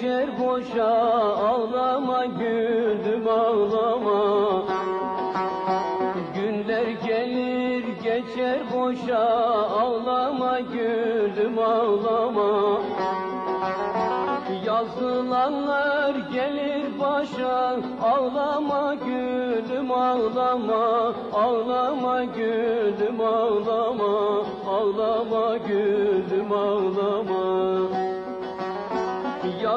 geçer boşa ağlama güldüm ağlama. Günler gelir geçer boşa ağlama güldüm ağlama. Yazılanlar gelir başa ağlama gülüm ağlama. Ağlama gülüm ağlama ağlama gülüm ağlama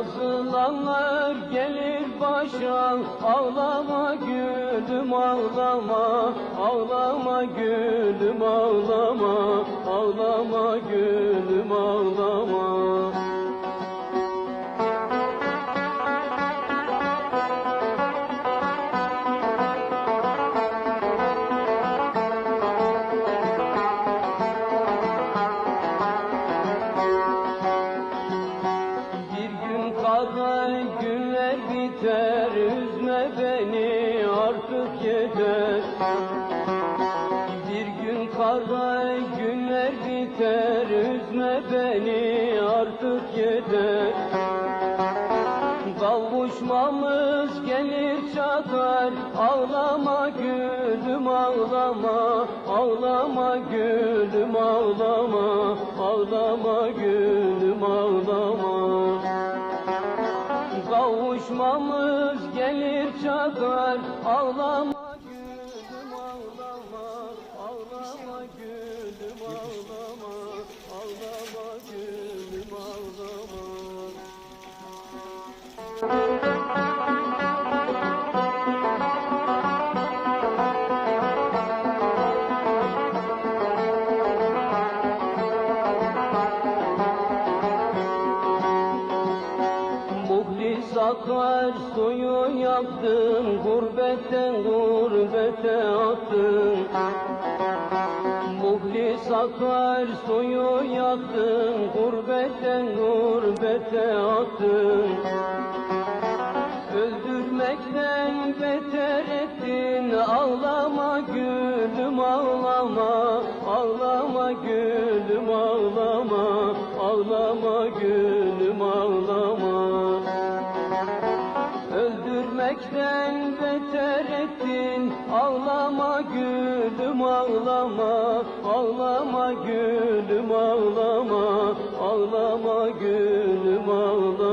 Yazılanlar gelir başa Ağlama gülüm ağlama. Ağlama gülüm ağlama. Ağlama gülüm Üzme beni artık yeter. Bir gün kara günler biter. Üzme beni artık yeter. Kavuşmamız gelir çatar. Ağlama gülüm ağlama. Ağlama gülüm ağlama. Ağlama gülüm ağlama Ağlama akar suyu yaktın Gurbetten gurbete attın. Muhlis akar suyu yaktın Gurbetten gurbete attın. Öldürmekten beter ettin Ağlama gülüm ağlama Ağlama gülüm ağlama Ağlama gülüm Öldürmekten beter ettin. Ağlama gülüm ağlama. Ağlama gülüm ağlama. Ağlama gülüm ağlama